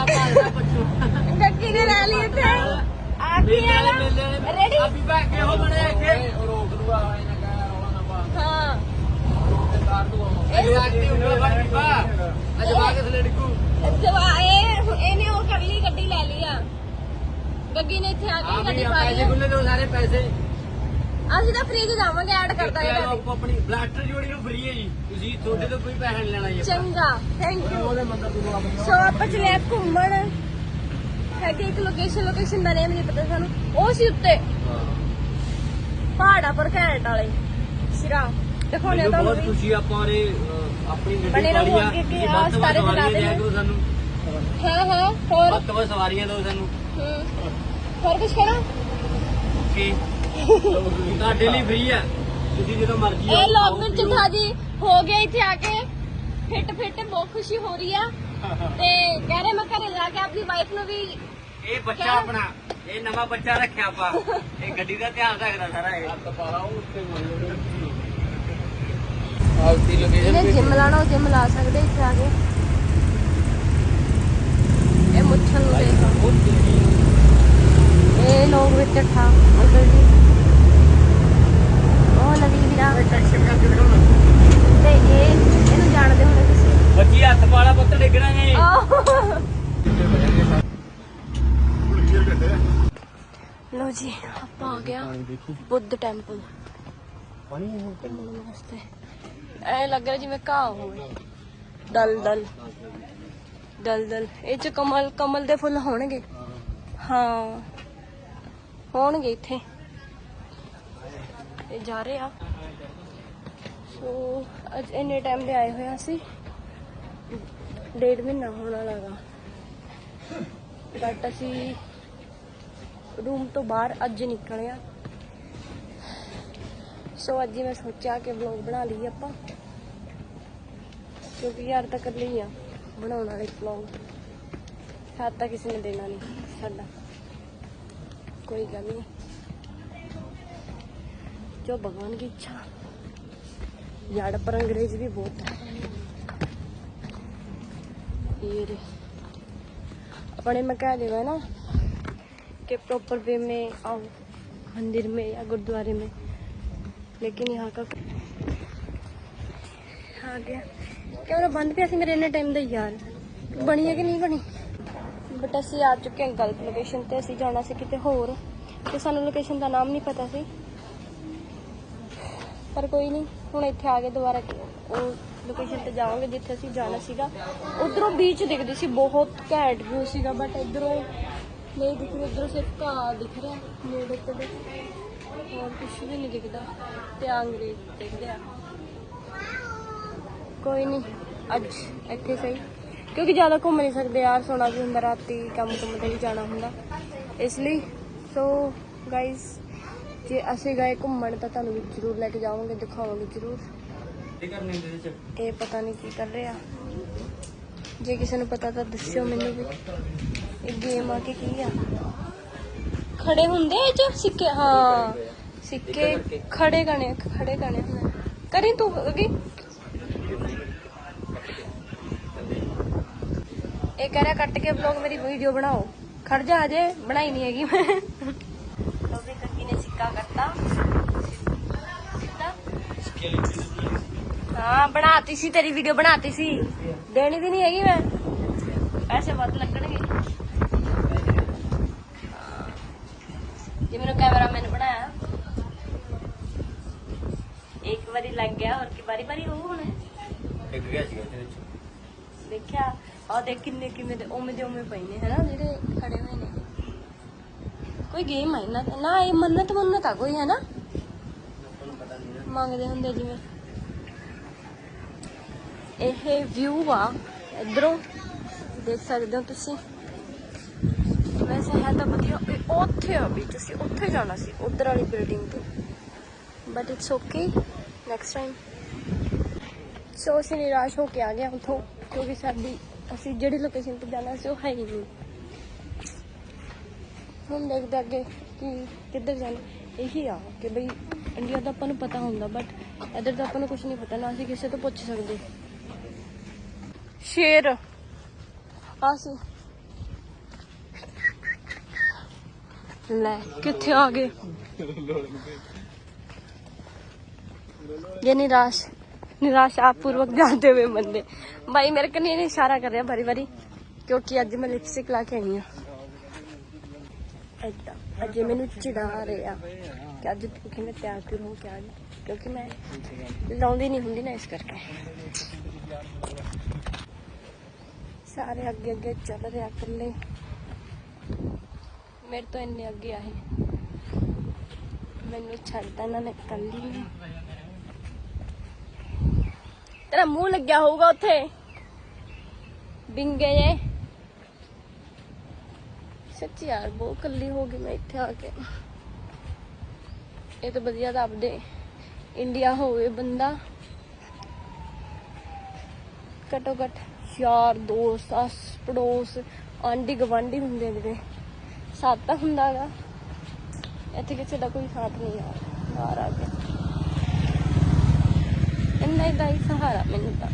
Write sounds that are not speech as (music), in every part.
ਮੇਲਾ ਭਾਲਦਾ ਬੱਚੂ ਗੱਗੀ ਨੇ ਲੈ ਲਈ ਇੱਥੇ? ਆ ਕੀ ਵਾਲੇ ਰੈਡੀ ਆਪੀ ਬੈ ਕੇ ਹੋ ਬਣੇ ਅੱਗੇ ਰੋਕ ਦੂਗਾ ਇਹਨਾਂ ਕਾ ਰੌਲਾ ਨਾ ਪਾ। ਹਾਂ। ਤੇ ਕਾਰ ਦੂਗਾ ਇਹ ਆ ਕੇ ਉਂਗਲ ਫੜ ਕੇ ਪਾ ਅੱਜ ਬਾ ਕੇ ਥਲੇ ਡਿੱਗੂ ਜਵਾ ਇਹ ਇਹਨੇ ਉਹ ਕਰ ਲਈ ਗੱਡੀ ਲੈ ਲਈ ਆ। ਗੱਗੀ ਨੇ ਇੱਥੇ ਆ ਕੇ ਆ ਗੱਡੀ ਪਾ ਲਈ ਪੈਸੇ ਆ। ਗੁੱਲੇ ਦੋ ਸਾਰੇ ਪੈਸੇ। ਅਸੀਂ ਤਾਂ ਫ੍ਰੀ ਚ ਜਾਵਾਂਗੇ ਐਡ ਕਰਦਾ ਇਹ ਹੈ ਆਪੋ ਆਪਣੀ ਬਲਾਸਟਰ ਜੋੜੀ ਨੂੰ ਫਰੀ ਹੈ ਜੀ। ਤੁਸੀਂ ਤੁਹਾਡੇ ਤੋਂ ਕੋਈ ਪੈਸਾ ਨਹੀਂ ਲੈਣਾ ਜੀ ਆਪਾਂ। ਚੰਗਾ ਥੈਂਕ ਯੂ ਉਹਦੇ ਮੰਦਰ ਤੋਂ ਆਪਣੀ ਸੋ ਆਪਾਂ ਚਲੇ ਆ ਘੁੰਮਣ। ਹੈਗੀ ਇੱਕ ਲੋਕੇਸ਼ਨ ਲੋਕੇਸ਼ਨ ਦਾ ਨੇਮ ਨਹੀਂ ਪਤਾ ਸਾਨੂੰ। ਉਹ ਸੀ ਉੱਤੇ। ਪਹਾੜਾ ਪਰ ਘੈਂਟ ਵਾਲੇ। ਸਿਰਾ। ਦਿਖਾਉਣੇ ਮੈਨੂੰ ਤੁਹਾਨੂੰ ਬਹੁਤ ਵੀ। ਖੁਸ਼ੀ ਆ ਆਪਾਂ ਨੇ ਅਹ, ਆਪਣੀ ਗੱਡੀ ਬਣੇ ਰਹੋ ਪਾਲੀ ਆ ਅੱਗੇ ਅੱਗੇ, ਤੁਸੀਂ ਆਹ ਵੱਧ ਤੋਂ ਵੱਧ ਸਾਰੇ ਸਵਾਰੀਆਂ ਦਿਆ। ਕਰੋ ਸਾਨੂੰ। ਹਾਂ ਹਾਂ ਹੋਰ? ਵੱਧ ਤੋਂ ਵੱਧ ਸਵਾਰੀਆਂ ਦਿਓ ਸਾਨੂੰ। ਹਮ, ਹੋਰ ਕੁਝ ਕਹਿਣਾ ਕੀ ਤੁਹਾਡੇ ਲਈ ਫ੍ਰੀ ਆ। ਤੁਸੀਂ ਜਦੋਂ ਮਰਜ਼ੀ ਇਹ ਆਓ, ਲੋਕਡਾਊਨ ਪੀਓ। ਚ ਥਾ ਜੀ ਹੋ ਗਿਆ ਇੱਥੇ ਆ ਕੇ ਫਿੱਟ ਫਿੱਟ ਬਹੁਤ ਖੁਸ਼ੀ ਹੋ ਰਹੀ ਆ। ਤੇ ਕਹਿ ਰਹੇ ਮੈਂ ਘਰੇ ਜਾ ਕੇ ਆਪਣੀ ਵਾਈਫ ਨੂੰ ਵੀ ਇਹ ਬੱਚਾ ਆਪਣਾ ਇਹ ਨਵਾਂ ਬੱਚਾ ਰੱਖਿਆ ਆਪਾਂ। ਇਹ ਗੱਡੀ ਦਾ ਧਿਆਨ ਰੱਖਦਾ ਸਾਰਾ ਇਹ। ਹੱਥ ਪਾਲਾ ਉਹ ਉੱਤੇ ਆਉਤੀ ਇਹਨੇ ਜਿਮ ਲਾਣਾ ਜਿਮ ਲਾ ਸਕਦੇ ਇੱਥੇ ਆ ਕੇ। ਇਹ ਮੁੱਛਾਂ ਨੂੰ ਦੇਖ। ਇਹ ਲੋਕ ਵਿੱਚ ਠਾ ਅੰਕਲ ਜੀ ਉਹ ਨਵੀਂ ਵੀਰਾ ਤੇ ਇਹ ਇਹਨੂੰ ਜਾਣਦੇ ਹੋਣੇ ਤੁਸੀਂ ਬੱਚੀ ਹੱਥ ਪਾਲਾ ਪੁੱਤ ਡਿੱਗਣਾ ਨਹੀਂ ਆਹ ਲੋ ਜੀ, ਆਪਾਂ ਆ ਗਿਆ ਬੁੱਧ ਟੈਂਪਲ। ਘੁੰਮਣ ਵਾਸਤੇ ਐ ਲੱਗ ਰਿਹਾ ਜਿਵੇਂ ਘਾਹ ਹੋਵੇ। ਦਲ ਦਲ। ਦਲ ਦਲ। ਇਹ ਚ ਕਮਲ ਕਮਲ ਦੇ ਫੁੱਲ ਹੋਣਗੇ। ਹਾਂ, ਹੋਣਗੇ ਇੱਥੇ। ਇਹ ਜਾ ਰਹੇ ਆ। ਸੋ ਅੱਜ ਇੰਨੇ ਟਾਈਮ ਦੇ ਆਏ ਹੋਏ ਅਸੀਂ। ਡੇਢ ਮਹੀਨਾ ਹੋਣ ਵਾਲਾ ਗਾ। ਬਟ ਅਸੀਂ ਰੂਮ ਤੋਂ ਬਾਹਰ ਅੱਜ ਨਿਕਲੇ ਆ। ਸੋ ਅੱਜ ਹੀ ਮੈਂ ਸੋਚਿਆ ਕਿ ਵਲੌਗ ਬਣਾ ਲਈ ਆਪਾਂ। ਕਿਉਂਕਿ ਯਾਰ ਤਾਂ ਕਰ ਲਈ ਆ ਬਣਾਉਣ ਵਾਲੇ ਵਲੌਗ ਸਾਥ ਤਾਂ ਕਿਸੇ ਨੇ ਦੇਣਾ ਨਹੀਂ ਸਾਡਾ। ਕੋਈ ਗੱਲ ਨਹੀਂ। ਜੋ ਭਗਵਾਨ ਦੀ ਇੱਛਾ। ਯਾਰ ਪਰ ਅੰਗਰੇਜ਼ ਵੀ ਬਹੁਤ ਹੈ। ये रे अपने में कह देगा ना कि प्रॉपर वे में आओ मंदिर में या गुरुद्वारे में लेकिन यहाँ का आ गया कैमरा बंद पिया ਸੀ ਮੇਰੇ ਇੰਨੇ ਟਾਈਮ ਦਾ ਯਾਰ ਬਣੀ ਹੈ ਕਿ ਨਹੀਂ ਬਣੀ ਬਟ ਅਸੀਂ ਆ ਚੁੱਕੇ ਹਾਂ ਗਲਤ ਲੋਕੇਸ਼ਨ ਤੇ ਅਸੀਂ ਜਾਣਾ ਸੀ ਕਿਤੇ ਹੋਰ ਤੇ ਸਾਨੂੰ ਲੋਕੇਸ਼ਨ ਦਾ ਨਾਮ ਨਹੀਂ ਪਤਾ ਸੀ ਪਰ ਕੋਈ ਨਹੀਂ ਹੁਣ ਇੱਥੇ ਆ ਕੇ ਦੁਬਾਰਾ ਉਹ ਲੋਕੇਸ਼ਨ ਤੇ ਜਾਵਾਂਗੇ, ਜਿੱਥੇ ਅਸੀਂ ਜਾਣਾ ਸੀਗਾ। ਉਧਰੋਂ ਬੀਚ ਦਿਖਦੀ ਸੀ, ਬਹੁਤ ਘੈਂਟ ਵਿਊ ਸੀਗਾ ਬਟ ਇਧਰੋਂ ਨਹੀਂ ਦਿਖ ਰਿਹਾ, ਇਧਰੋਂ ਸਿਰਫ ਘਾਹ ਦਿਖ ਰਿਹਾ, ਨੇੜੇ ਤੇੜੇ। ਹੋਰ ਕੁਝ ਵੀ ਨਹੀਂ ਦਿਖਦਾ, ਤੇ ਅੰਗਰੇਜ਼ ਦਿਖਦੇ ਆ। ਕੋਈ ਨਹੀਂ, ਅੱਜ ਇੱਥੇ ਸਹੀ। ਕਿਉਂਕਿ ਜ਼ਿਆਦਾ ਘੁੰਮ ਨਹੀਂ ਸਕਦੇ ਯਾਰ ਸੋਣਾ ਵੀ ਹੁੰਦਾ, ਰਾਤੀ ਕੰਮ ਕੁੰਮ ਤੇ ਵੀ ਜਾਣਾ ਹੁੰਦਾ। ਇਸ ਲਈ ਸੋ ਗਾਇਸ ਜੇ ਅਸੀਂ ਗਏ ਘੁੰਮਣ, ਤਾਂ ਤੁਹਾਨੂੰ ਵੀ ਜ਼ਰੂਰ ਲੈ ਕੇ ਜਾਵਾਂਗੇ, ਦਿਖਾਵਾਂਗੇ ਜ਼ਰੂਰ। ਕੀ ਕਰਨੇ ਇਹਦੇ ਚ? ਇਹ ਪਤਾ ਨਹੀਂ ਕੀ ਕਰ ਰਿਹਾ। ਜੇ ਕਿਸੇ ਨੂੰ ਪਤਾ ਤਾਂ ਦੱਸਿਓ ਮੈਨੂੰ ਵੀ। ਇਹ ਗੇਮ ਆ ਕੇ ਕੀ ਆ? ਖੜੇ ਹੁੰਦੇ ਇਹ ਚ? ਸਿੱਕੇ ਹਾਂ। ਸਿੱਕੇ ਖੜੇ ਗਣੇ ਖੜੇ ਗਣੇ ਹੁੰਦੇ ਕਰੀ ਤੂੰ ਅਗੀ। ਇਹ ਕਹਿ ਰਿਹਾ ਕੱਟ ਕੇ ਵਲੌਗ ਮੇਰੀ ਵੀਡੀਓ ਬਣਾਓ। ਖੜ ਜਾ ਅਜੇ ਬਣਾਈ ਨਹੀਂ ਹੈਗੀ ਮੈਂ। ਲੋ ਵੀ ਕੱਕੀ ਨੇ ਸਿੱਕਾ ਕਰਤਾ ਸਿੱਧਾ। ਹਾਂ ਬਣਾਤੀ ਸੀ ਤੇਰੀ ਵੀਡੀਓ ਬਣਾਤੀ ਸੀ। ਦੇਣੀ ਵੀ ਨਹੀਂ ਹੈਗੀ ਮੈਂ। ਪੈਸੇ ਵੱਧ ਲੱਗਣਗੇ। ਜੇ ਮੈਨੂੰ ਕੈਮਰਾਮੈਨ ਬਣਾਇਆ। ਇੱਕ ਵਾਰੀ ਲੱਗ ਗਿਆ ਹੋਰ ਕੀ ਵਾਰੀ ਵਾਰੀ ਉਹ ਹੁਣ। ਡਿੱਗ ਗਿਆ ਸੀ ਇਹਦੇ ਵਿੱਚ। ਦੇਖਿਆ ਆ ਦੇਖ ਕਿੰਨੇ ਕਿੰਨੇ ਦੇ ਉਵੇਂ ਦੇ ਉਵੇਂ ਪਏ ਨੇ ਹਨਾ ਜਿਹੜੇ ਖੜੇ ਹੋਏ ਨੇ। ਕੋਈ ਗੇਮ ਹੈ ਨਾ ਨਾ ਇਹ ਮੰਨਤ ਮੰਨਤ ਆ ਕੋਈ ਹੈ ਨਾ ਮੰਗਦੇ ਹੁੰਦੇ ਜਿਵੇਂ। ਇਹ ਵਿਊ ਆ ਇਧਰੋਂ ਦੇਖ ਸਕਦੇ ਹੋ ਤੁਸੀਂ ਵੈਸੇ ਹੈ ਤਾਂ ਵਧੀਆ ਇਹ ਉੱਥੇ ਆ ਵੀ ਤੁਸੀਂ ਉੱਥੇ ਜਾਣਾ ਸੀ ਉਧਰ ਵਾਲੀ ਬਿਲਡਿੰਗ ਤੇ but it's okay next time so ਅਸੀਂ ਨਿਰਾਸ਼ ਹੋ ਕੇ ਆ ਗਏ ਉੱਥੋਂ ਕਿਉਂਕਿ ਸਾਡੀ ਅਸੀਂ ਜਿਹੜੀ ਲੋਕੇਸ਼ਨ ਤੇ ਜਾਣਾ ਸੀ ਉਹ ਹੈ ਹੀ ਨਹੀਂ ਹੁਣ ਦੇਖਦੇ ਅੱਗੇ ਕਿ ਕਿੱਧਰ ਜਾਣਾ ਇਹੀ ਆ ਕਿ ਬਈ ਇੰਡੀਆ ਦਾ ਆਪਾਂ ਨੂੰ ਪਤਾ ਹੁੰਦਾ ਬਟ ਇੱਧਰ ਦਾ ਆਪਾਂ ਨੂੰ ਕੁਝ ਨਹੀਂ ਪਤਾ ਨਾ ਅਸੀਂ ਕਿਸੇ ਤੋਂ ਪੁੱਛ ਸਕਦੇ ਸ਼ੇਰ ਆਸੀ ਲੈ ਕਿੱਥੇ ਆ ਗਏ ये निराश निराश आप पूर्वक जाते हुए बंदे भाई मेरे को नहीं इशारा कर रहा बारी बारी क्योंकि अज मैं लिपस्टिक ला के आई हूँ अजय मैं चिड़ा रहा कि अज कि मैं तैयार क्यों हूँ क्या क्योंकि मैं लाँगी नहीं होंगी ना इस करके ਸਾਰੇ ਅੱਗੇ ਅੱਗੇ ਚੱਲ ਰਿਹਾ ਇਕੱਲੇ। ਮੇਰੇ ਤੋਂ ਇੰਨੇ ਅੱਗੇ ਆਏ ਮੈਨੂੰ ਛੱਡਦਾ ਇਹਨਾਂ ਨੇ ਕੱਲੀ ਨੂੰ ਤੇਰਾ ਮੂੰਹ ਲੱਗਿਆ ਹੋਊਗਾ ਉੱਥੇ। ਬਿੰਗੇ ਜੇ। ਸੱਚੀ ਯਾਰ, ਬਹੁਤ ਕੱਲੀ ਹੋ ਗਈ ਮੈਂ ਇੱਥੇ ਆ ਕੇ। ਇਹ ਤਾਂ ਵਧੀਆ ਤਾਂ ਆਪਦੇ ਇੰਡੀਆ ਹੋਵੇ ਬੰਦਾ। ਘਟੋ ਘਟ ਯਾਰ, ਦੋਸਤ ਆਸ ਪੜੋਸ, ਆਂਢੀ ਗਵਾਂਢੀ ਹੁੰਦੇ ਜਿਹੜੇ ਸਾਥ ਤਾਂ ਹੁੰਦਾਗਾ ਇੱਥੇ ਕਿਸੇ ਦਾ ਕੋਈ ਸਾਥ ਨਹੀਂ ਯਾਰ, ਬਾਹਰ ਆ ਗਿਆ ਇੰਨਾ ਦਾ ਹੀ ਸਹਾਰਾ ਮੈਨੂੰ ਤਾਂ।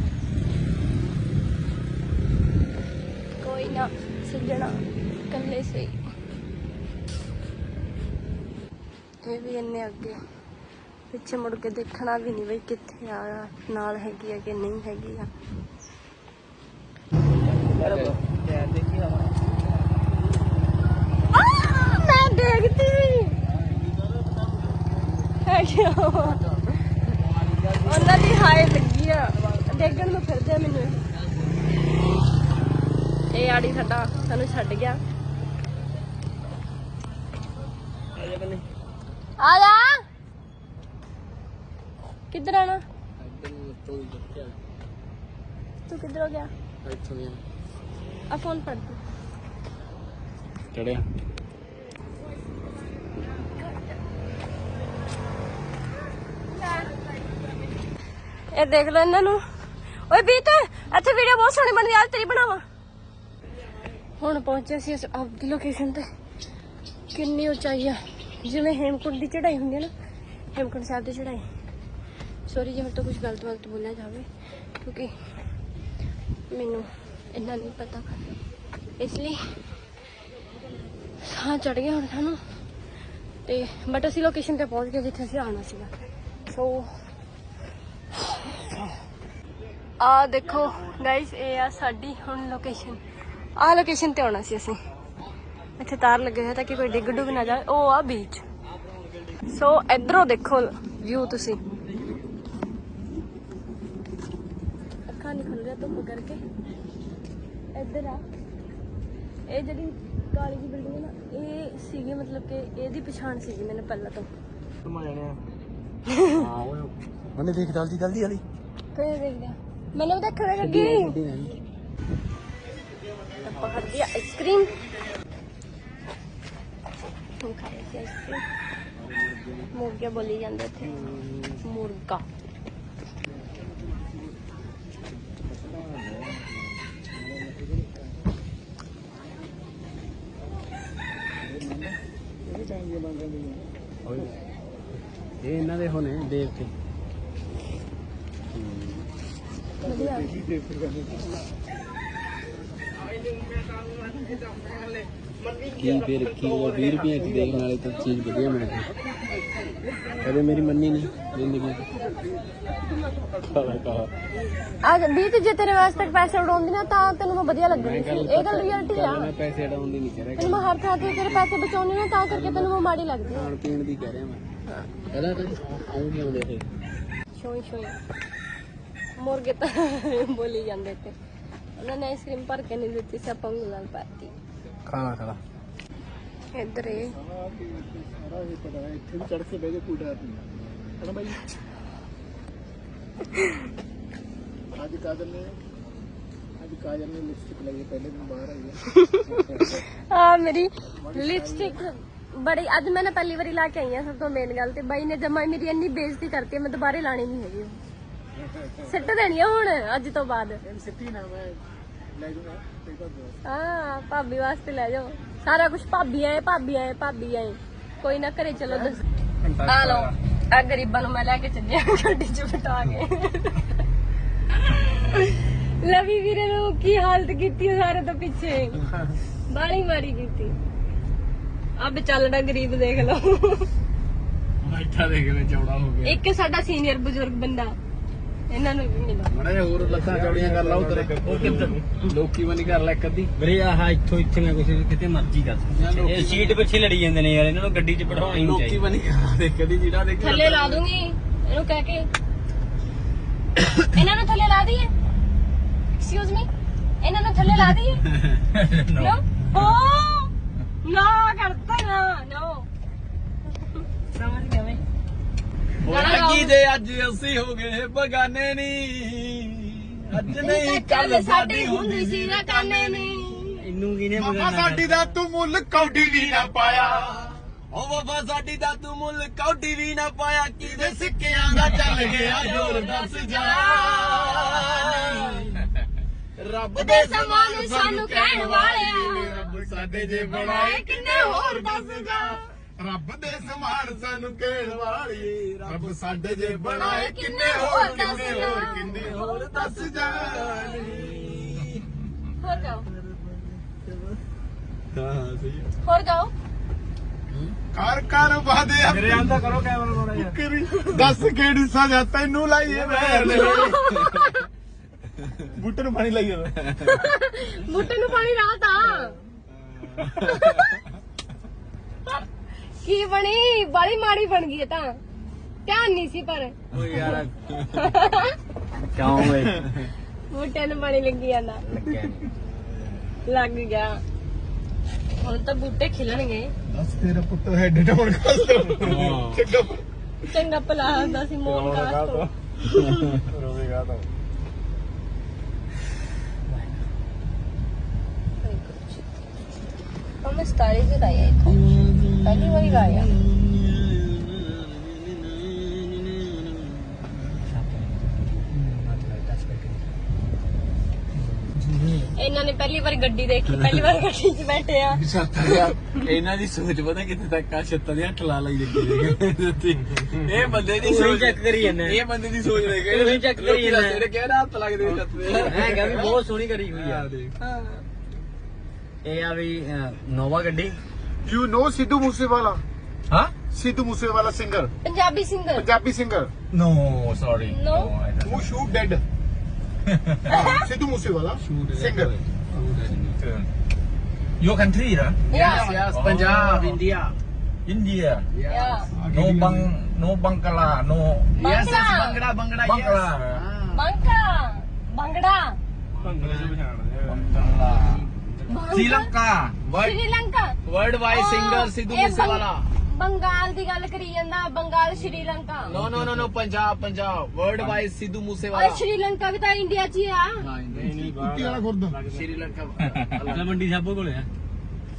ਕੋਈ ਨਾ, ਸੱਜਣਾ, ਇਕੱਲੇ ਸਹੀ। ਇਹ ਵੀ ਇੰਨੇ ਅੱਗੇ। ਪਿੱਛੇ ਮੁੜ ਕੇ ਦੇਖਣਾ ਵੀ ਨਹੀਂ ਬਈ ਕਿੱਥੇ ਆ, ਨਾਲ ਹੈਗੀ ਆ ਕਿ ਨਹੀਂ ਹੈਗੀ ਆ। ਮੈਂ ਦੇਖਦੀ ਹੈਗੀ ਉਹਨਾਂ ਦੀ ਹਾਏ ਲੱਗੀ ਆ ਡੇਗਣ ਨੂੰ ਫਿਰਦੇ ਮੈਨੂੰ ਇਹ। ਆੜੀ ਸਾਡਾ ਸਾਨੂੰ ਛੱਡ ਗਿਆ ਆ ਜਾ। ਕਿੱਧਰ ਆਣਾ ਤੂੰ ਕਿੱਧਰ ਹੋ ਗਿਆ ਆ ਫੋਨ ਫੜ ਚੜਿਆ ਇਹ ਦੇਖ ਲੈ ਇਹਨਾਂ ਨੂੰ। ਓਏ ਬੀਤ ਇੱਥੇ ਵੀਡੀਓ ਬਹੁਤ ਸੋਹਣੀ ਬਣਦੀ ਆ ਤੇਰੀ ਬਣਾਵਾ। ਹੁਣ ਪਹੁੰਚੇ ਸੀ ਆਪਦੀ ਲੋਕੇਸ਼ਨ ਤੇ। ਕਿੰਨੀ ਉਚਾਈ ਆ। ਜਿਵੇਂ ਹੇਮਕੁੰਡ ਦੀ ਚੜਾਈ ਹੁੰਦੀ ਹੈ ਨਾ ਹੇਮਕੁੰਡ ਸਾਹਿਬ ਦੀ ਚੜਾਈ ਸੌਰੀ ਜੇ ਮੇਰੇ ਤੋਂ ਕੁਝ ਗਲਤ ਵਲਤ ਬੋਲਿਆ ਜਾਵੇ ਕਿਉਂਕਿ ਮੈਨੂੰ ਇੰਨਾ ਨਹੀਂ ਪਤਾ। ਇਸ ਲਈ ਹਾਂ ਚੜ ਗਿਆ ਹੁਣ ਸਾਨੂੰ। ਤੇ ਬਟ ਅਸੀਂ ਲੋਕੇਸ਼ਨ ਤੇ ਪਹੁੰਚ ਗਏ ਜਿੱਥੇ ਅਸੀਂ ਆਉਣਾ ਸੀਗਾ। ਸੋ ਆ ਦੇਖੋ ਗਾਇਸ ਇਹ ਆ ਸਾਡੀ ਹੁਣ ਲੋਕੇਸ਼ਨ ਆ ਲੋਕੇਸ਼ਨ ਤੇ ਆਉਣਾ ਸੀ ਅਸੀਂ। ਇੱਥੇ ਤਾਰ ਲੱਗੇ ਹੋਏ ਤਾਂ ਕਿ ਕੋਈ ਡਿੱਗ ਡੁੱਗ ਨਾ ਜਾਵੇ ਉਹ ਆ ਬੀਚ ਸੋ ਇਧਰੋਂ ਦੇਖੋ ਵਿਊ ਤੁਸੀਂ। ਅੱਖਾਂ ਨਹੀਂ ਖੁੱਲ ਰਿਹਾ ਧੁੱਪ ਕਰਕੇ। ਇੱਧਰ ਆ। ਇਹ ਜਿਹੜੀ ਕਾਲੀ ਦੀ ਬਿਲਡਿੰਗ ਨਾ ਇਹ ਸੀਗੀ ਮਤਲਬ ਕਿ ਇਹਦੀ ਪਛਾਣ ਸੀਗੀ ਮੈਨੂੰ ਪਹਿਲਾਂ ਤੋਂ। ਮੰਨੇ (laughs) ਦੇਖ। ਜਲਦੀ ਜਲਦੀ ਵਾਲੀ। ਕਿਹਨੇ ਦੇਖਦੇ ਮੈਨੂੰ ਵੀ ਦੇਖਣ ਲੱਗੀ ਆਪਾਂ ਖਾਧੀ ਆਈਸਕ੍ਰੀਮ ਹੁਣ ਖਾਈ ਸੀ ਆਈਸਕ੍ਰੀਮ ਮੁਰਗਾ ਬੋਲੀ ਜਾਂਦੇ ਇੱਥੇ। ਮੁਰਗਾ। ਇਹ ਇਹਨਾਂ ਦੇ ਹੋਣੇ ਦੇਵਤੇ। ਵਧੀਆ। ਕੀ ਫਿਰ ਕੀ ਉਹ 20 ਰੁਪਏ ਦੇਣ ਵਾਲੇ ਤਾਂ ਚੀਜ਼ ਵਧੀਆ ਮਿਲ ਕਦੇ ਮੇਰੀ ਮੰਨੀ ਨਹੀਂ ਜ਼ਿੰਦਗੀ ਕਾਲਾ ਕਾਲਾ। ਆ ਬੀਤ ਜੇ ਤੇਰੇ ਵਾਸਤੇ ਪੈਸੇ ਉਡਾਉਂਦੀ ਨਾ ਤਾਂ ਤੈਨੂੰ ਮੈਂ ਵਧੀਆ ਲੱਗਣੀ ਸੀ। ਇਹ ਗੱਲ ਰਿਐਲਿਟੀ ਆ। ਮੈਂ ਪੈਸੇ ਅਡਾਉਣ ਦੀ ਨਹੀਂ ਕਹਿ ਰਿਹਾ ਤੈਨੂੰ ਮੈਂ ਹਰ ਥਾਂ ਤੇ ਤੇਰੇ ਪੈਸੇ ਬਚਾਉਣੇ ਨਾ ਤਾਂ ਕਰਕੇ ਤੈਨੂੰ ਮੈਂ ਮਾੜੀ ਲੱਗਦੀ ਖਾਣ ਪੀਣ ਦੀ ਕਹਿ ਰਿਹਾ ਮੈਂ। ਪਹਿਲਾਂ ਤਾਂ ਆਉਂਦੇ ਆਉਂਦੇ ਇਹ ਸ਼ੋਈ ਸ਼ੋਈ ਮੁਰਗੇ ਤਾਂ ਬੋਲੀ ਜਾਂਦੇ ਤੇ ਉਹਨਾਂ ਨੇ ਆਈਸਕ੍ਰੀਮ ਭਰ ਕੇ ਨਹੀਂ ਦਿੱਤੀ ਸੀ ਆਪਾਂ ਨੂੰ ਨਾਲ ਪਾਤੀ। ਖਾਣਾ ਖਾਣਾ। ਇੱਧਰ ਇਹ। ਸਾਰਾ ਇਹ ਪਤਾ ਹੈ ਇੱਥੇ ਵੀ ਚੜ ਕੇ ਬਹਿ ਜਾ ਕੋਈ ਡਰ ਨਹੀਂ ਹੈ ਨਾ ਬਾਈ ਅੱਜ ਕਾਜਲ ਨੇ ਅੱਜ ਕਾਜਲ ਨੇ ਲਿਪਸਟਿਕ ਲਈ ਹੈ, ਪਹਿਲੇ ਦਿਨ ਬਾਹਰ ਆਈ ਹੈ ਆ। ਮੇਰੀ ਲਿਪਸਟਿਕ ਬੜੀ ਅੱਜ ਮੈਂ ਨਾ ਪਹਿਲੀ ਵਾਰੀ ਲਾ ਕੇ ਆਈ ਆ ਸਭ ਤੋਂ ਮੇਨ ਗੱਲ ਤੇ। ਬਾਈ ਨੇ ਜਮਾ ਮੇਰੀ ਇੰਨੀ ਬੇਇੱਜ਼ਤੀ ਕਰਤੀ ਮੈਂ ਦੁਬਾਰੇ ਲਾਣੀ ਨਹੀਂ ਹੈਗੀ। ਸਿੱਟ ਦੇਣੀ ਆ ਹੁਣ ਅੱਜ ਤੋਂ ਬਾਅਦ। ਐਮ ਸਿੱਟੀ ਨਾ ਮੈਂ ਲੈ ਜੂਗਾ। ਤੇ ਬਾਅਦ ਹਾਂ ਭਾਬੀ ਵਾਸਤੇ ਲੈ ਜਾਓ। ਸਾਰਾ ਕੁਝ ਭਾਬੀ ਆਏ ਭਾਬੀ ਆਏ ਭਾਬੀ ਆਏ। ਕੋਈ ਨਾ ਘਰੇ ਚਲੋ ਦੱਸ ਆ ਲਓ। ਆ ਗਰੀਬਾਂ ਨੂੰ ਮੈਂ ਲੈ ਕੇ ਚੱਲਿਆ ਗੱਡੀ 'ਚ ਬਿਠਾ ਕੇ। ਲਵੀ ਵੀਰੇ ਨੂੰ ਕੀ ਹਾਲਤ ਕੀਤੀ ਸਾਰੇ ਤੋਂ ਪਿੱਛੇ? ਬਾਲੀ ਮਾਰੀ ਕੀਤੀ। ਆ ਵਿਚਾਲੜਾ ਗਰੀਬ ਦੇਖ ਲਓ। ਬੈਠਾ ਦੇਖ ਲੈ ਚੌੜਾ ਹੋ ਗਿਆ। ਇੱਕ ਸਾਡਾ ਸੀਨੀਅਰ ਬਜ਼ੁਰਗ ਬੰਦਾ। ਇਹਨਾਂ ਨੂੰ ਵੀ ਮਿਲੋ। ਮੜਾ ਜਿਹਾ ਹੋਰ ਲੱਤਾਂ ਚੌੜੀਆਂ ਕਰ ਲਾ ਉਧਰ। ਉਹ ਕਿੱਧਰ? ਲੋਕੀ ਬਣੀ ਕਰ ਲੈ ਇੱਕ ਅੱਧੀ। ਵੀਰੇ ਆਹ ਇੱਥੋਂ ਇੱਥੇ ਮੈਂ ਕੁਛ ਕਿਤੇ ਮਰਜ਼ੀ ਕਰ ਸਕਦਾ। ਇਹ ਸੀਟ ਪਿੱਛੇ ਲੜੀ ਜਾਂਦੇ ਨੇ ਯਾਰ ਇਹਨਾਂ ਨੂੰ ਗੱਡੀ 'ਚ ਬਿਠਾਉਣਾ ਹੀ ਨਹੀਂ ਲੋਕੀ ਚਾਹੀਦਾ। ਬਣੀ ਕਰ ਲਾ ਦੇਖ ਕਦੀ ਜਿਹੜਾ ਦੇਖ ਥੱਲੇ ਲਾ ਦੂੰਗੀ ਇਹਨੂੰ ਕਹਿ ਕੇ। ਇਹਨਾਂ ਨੂੰ ਥੱਲੇ ਲਾ ਦਈਏ। ਐਕਸਕਿਊਜ਼ ਮੀ ਇਹਨਾਂ ਨੂੰ ਥੱਲੇ ਲਾ ਦਈਏ। (laughs) ਨੋ ਓ ਨਾ ਕਰਤਾ ਨਾ ਨੋ ਸਮਝ ਲੱਗੀ। ਦੇ ਅੱਜ ਅਸੀਂ ਹੋ ਗਏ ਬਗਾਨੇ ਨਹੀਂ। ਅੱਜ ਨਹੀਂ ਕੱਲ ਸਾਡੀ ਹੁੰਦੀ ਸੀ ਨਾ ਕਾਨੇ ਨਹੀਂ। ਇਹਨੂੰ ਕਿਨੇ ਬਾਬਾ ਸਾਡੀ ਦਾ ਤੂੰ ਮੁੱਲ ਕੌਡੀ ਵੀ ਨਾ ਪਾਇਆ। ਓ ਬਾਬਾ ਸਾਡੀ ਦਾ ਤੂੰ ਮੁੱਲ ਕੌਡੀ ਵੀ ਨਾ ਪਾਇਆ ਕਿਦੇ ਸਿੱਕਿਆਂ ਦਾ ਚੱਲ ਗਿਆ ਜੋਰ ਦੱਸ ਜਾ। ਰੱਬ ਦੇ ਸਮਾਨ ਸਾਨੂੰ ਕਹਿਣ ਵਾਲਿਆ ਰੱਬ ਸਾਡੇ ਜੇ ਬਣਾਏ ਕਿੰਨੇ ਹੋਰ ਦੱਸ ਜਾ। ਰੱਬ ਦੇ ਸਮਾਨ ਸਾਨੂੰ ਕਹਿਣ ਵਾਲੀ ਰੱਬ ਸਾਡੇ ਜੇ ਬਣਾਏ ਕਿੰਨੇ ਹੋਰ ਕਿੰਨੇ ਹੋਰ ਕਿੰਨੇ ਹੋਰ ਦੱਸ ਜਾ ਹੋਰ ਜਾਓ। ਹਾਂ ਸਹੀ ਹੋਰ ਜਾਓ। ਕਰ ਕਰ ਵਾਦੇ ਮੇਰੇ ਆਂਦਾ ਕਰੋ ਕੈਮਰਾ ਮਾੜਾ ਜਿਹਾ। ਦੱਸ ਕਿਹੜੀ ਸਜ਼ਾ ਤੈਨੂੰ ਲਾਈਏ ਨੇ ਬੁੱਟੇ ਨੂੰ ਪਾਣੀ ਲਾਈਏ। ਬੁੱਟੇ ਨੂੰ ਪਾਣੀ ਰਾਹ ਤਾਂ ਕੀ ਬਣੀ? ਬੜੀ ਮਾੜੀ ਬਣ ਗਈ ਇਹ ਤਾਂ। ਧਿਆਨ ਨਹੀਂ ਸੀ ਪਰ। ਓ ਯਾਰ। ਕਿਉਂ ਵੇ ਬੁੱਟੇ ਨੂੰ ਪਾਣੀ ਲੱਗੀ ਜਾਂਦਾ। ਲੱਗਿਆ ਨਹੀਂ ਲੱਗ ਗਿਆ। ਹੁਣ ਤਾਂ ਬੂਟੇ ਖਿਲਣਗੇ। ਦੱਸ ਤੇਰਾ ਪੁੱਤ ਹੈਡ ਡਾਊਨ ਕਰ ਚੰਗਾ। ਚੰਗਾ ਭਲਾ ਹੁੰਦਾ ਸੀ ਮੋਮ ਕਾਸ ਤੋਂ। ਰੋਵੇਗਾ ਤਾਂ। ਹਮੇ ਸਟਾਰੀ ਪਹਿਲੀ ਵਾਰੀ ਲਾਇਆ ਇਹਨਾਂ ਨੇ ਪਹਿਲੀ ਵਾਰ ਗੱਡੀ ਦੇਖੀ ਪਹਿਲੀ ਵਾਰ ਗੱਡੀ 'ਚ ਬੈਠੇ ਆ ਇਹਨਾਂ ਦੀ ਸੋਚ ਪਤਾ ਕਿੱਥੇ ਤੱਕ ਆ ਛੱਤਾਂ ਦੇ ਹੱਥ ਲਾ ਲਈ ਲੱਗੀ ਇਹ ਬੰਦੇ ਦੀ ਉਹੀ ਸੋਚ check ਕਰੀ ਜਾਂਦੇ। ਇਹ ਬੰਦੇ ਦੀ ਸੋਚ ਕੇ ਉਹੀ check ਕਰੀ ਜਾਂਦੇ। ਤੇਰੇ ਕਿਹੜਾ ਹੱਥ ਲੱਗਦੇ ਨੇ ਛੱਤ ਦੇ ਹੈਗਾ ਵੀ ਬਹੁਤ ਸੋਹਣੀ ਕਰੀ ਹੋਈ ਆ ਇਹ ਆ ਵੀ ਨੋਵਾ ਗੱਡੀ You know Sidhu Moosewala? ਹਾਂ Sidhu Moosewala singer, Punjabi singer Punjabi singer no sorry No? who shoot dead. Sidhu Moosewala, singer. Your country, right? Yeah yes Punjab India India. Yeah No bang, no Bangla, no yes ਬੰਗੜਾ ਬੰਗੜਾ ਬੰਗੜਾ Bangla. ਬੰਕਾ ਬੰਗੜਾ Sri Lanka. Sri Lanka. World wide singer Sidhu ਇਹ ਬੰਗ- ਮੂਸੇਵਾਲਾ। ਬੰਗਾਲ ਦੀ ਗੱਲ ਕਰੀ ਜਾਂਦਾ Bengal Sri Lanka. No no no no Punjab Punjab world wide Sidhu ਔਰ ਮੂਸੇਵਾਲਾ ਸ਼੍ਰੀਲੰਕਾ ਵੀ ਤਾਂ ਇੰਡੀਆ 'ਚ ਹੀ ਆ। ਨਹੀਂ ਨਹੀਂ ਕੁੱਤੀ ਵਾਲਾ ਗੁਰਦਾ ਸ਼੍ਰੀਲੰਕਾ। ਤਲ ਮੰਡੀ ਸਾਬੋ ਕੋਲੇ ਆ।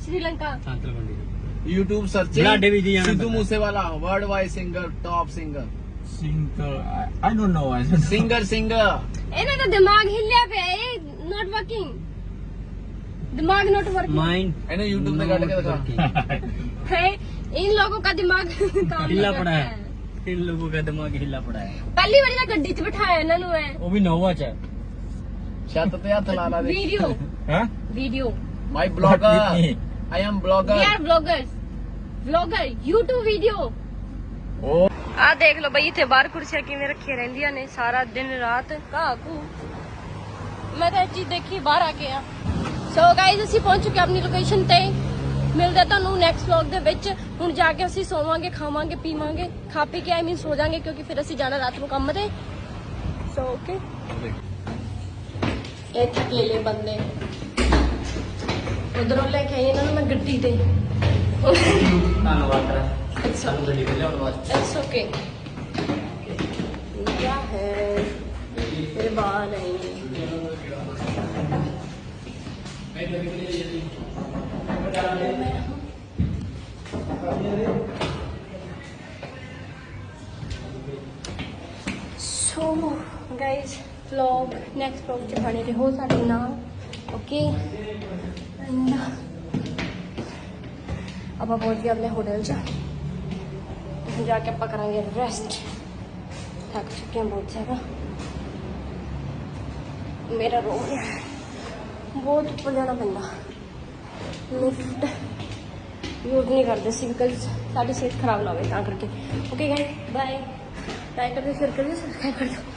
ਸ਼੍ਰੀਲੰਕਾ। ਤਲ ਮੰਡੀ YouTube ਸਰਚ ਬਲਾਡੇ ਵੀ ਜੀ ਜਾਣਾ ਸਿੱਧੂ ਪੈਂਦਾ। Moosewala world wide singer top singer. Single. I, I don't know. I don't know. Singer singer ਇਹਨਾਂ ਦਾ ਦਿਮਾਗ ਹਿੱਲਿਆ ਪਿਆ ਇਹ ਨਾਟ ਵਰਕਿੰਗ दिमाग नॉट वर्किंग माइंड ਇਹਨੂੰ YouTube ਤੇ ਕੱਢ ਕੇ ਦਿਖਾ है इन लोगों का दिमाग काम हिला नहीं पड़ा करता है इन लोगों का दिमाग हिला पड़ा है ਪਹਿਲੀ ਵਾਰੀ ਤਾਂ ਗੱਡੀ 'ਚ ਬਿਠਾਇਆ ਇਹਨਾਂ ਨੂੰ ਐ वो भी नोवा च है ਛੱਤ ਤੇ ਹੱਥ ਲਾ ਲਾ ਦੇ video Huh? Video my blogger What with me? I am we blogger are vloggers vlogger YouTube video ਓ ਆ ਦੇਖ ਲਓ ਬਈ ਇੱਥੇ ਬਾਹਰ ਕੁਰਸੀਆਂ ਕਿਵੇਂ ਰੱਖੀਆਂ ਰਹਿੰਦੀਆਂ ਨੇ ਸਾਰਾ ਦਿਨ ਰਾਤ ਘਾਹ ਘੂ ਮੈਂ ਤਾਂ ਇਹ ਚੀਜ਼ ਦੇਖੀ ਬਾਹਰ ਆ ਕੇ ਆ ਸੋ ਗਾਇਜ਼ ਅਸੀਂ ਪਹੁੰਚ ਚੁੱਕੇ ਆਪਣੀ ਲੋਕੇਸ਼ਨ ਤੇ। ਮਿਲਦੇ ਤੁਹਾਨੂੰ ਨੈਕਸਟ ਵਲੌਗ ਦੇ ਵਿੱਚ। ਹੁਣ ਜਾ ਕੇ ਅਸੀਂ ਸੋਵਾਂਗੇ ਖਾਵਾਂਗੇ ਪੀਵਾਂਗੇ ਖਾ ਪੀ ਕੇ ਆਈ ਮੀਨ ਸੋ ਜਾਾਂਗੇ ਕਿਉਂਕਿ ਫਿਰ ਅਸੀਂ ਜਾਣਾ ਰਾਤ ਨੂੰ ਕੰਮ ਤੇ। ਸੋ ਓਕੇ ਇਹ ਥਕੇਲੇ ਬੰਦੇ। ਉਧਰੋਂ ਲੈ ਕੇ ਆਈ ਇਹਨਾਂ ਨੂੰ ਮੈਂ ਗੱਡੀ ਤੇ। ਧੰਨਵਾਦ ਕਰਾਂ ਸਾਨੂੰ ਗੱਡੀ ਤੇ ਲਿਆਉਣ ਵਾਸਤੇ। ਇਟਸ ਓਕੇ ਕੀ ਹੈ? ਮੇਰੇ ਬਾਲ ਨਹੀਂ so guys vlog next vlog ਚ ਬਣੇ ਰਹੋ ਸਾਡੇ ਨਾਲ ਓਕੇ ਐਂਡ ਆਪਾਂ ਪਹੁੰਚ ਗਏ ਆਪਣੇ ਹੋਟਲ ਚ। ਜਾ ਕੇ ਆਪਾਂ ਕਰਾਂਗੇ ਰੈਸਟ ਥੱਕ ਚੁੱਕੇ ਹਾਂ ਬਹੁਤ ਜ਼ਿਆਦਾ। ਮੇਰਾ ਰੂਮ ਬਹੁਤ ਉੱਪਰ ਜਾਣਾ ਪੈਂਦਾ। ਲਿਫਟ ਯੂਜ਼ ਨਹੀਂ ਕਰਦੇ ਸੀ ਬਿਕਾਜ਼ ਸਾਡੀ ਸਿਹਤ ਖਰਾਬ ਨਾ ਹੋਵੇ ਤਾਂ ਕਰਕੇ। ਓਕੇ ਗਾਇਸ ਬਾਏ ਲਾਈਕ ਕਰਦੇ ਦਿਓ ਸ਼ੇਅਰ ਕਰ ਸਬਸਕ੍ਰਾਈਬ ਕਰ ਦਿਓ।